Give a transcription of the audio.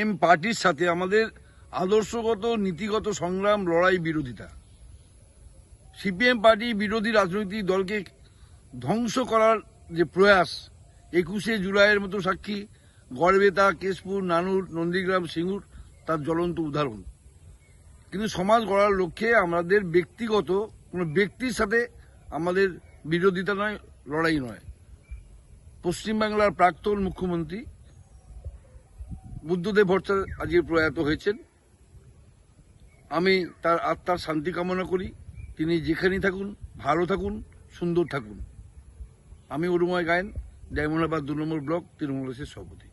M পার্টির সাথে আমাদের আদর্শগত, নীতিগত সংগ্রাম, লড়াই বিরোধিতা। সিপিএম পার্টি বিরোধী রাজনৈতিক দলকে ধ্বংস করার যে প্রয়াস, একুশে জুলাইয়ের মতো সাক্ষী, গড়বেতা, কেশপুর, নানুর, নন্দীগ্রাম, সিঙ্গুর, তার জ্বলন্ত উদাহরণ। কিন্তু সমাজ গড়ার লক্ষ্যে আমাদের ব্যক্তিগত, কোনো ব্যক্তির সাথে আমাদের বিরোধিতা নয়, লড়াই নয়। পশ্চিমবাংলার প্রাক্তন মুখ্যমন্ত্রী বুদ্ধদেব ভট্টাচার্য আজকে প্রয়াত হয়েছেন। আমি তার আত্মার শান্তি কামনা করি। তিনি যেখানেই থাকুন, ভালো থাকুন, সুন্দর থাকুন। আমি অরুময় গায়েন ডায়মন্ডাবাদ দু নম্বর ব্লক তৃণমূল সভাপতি।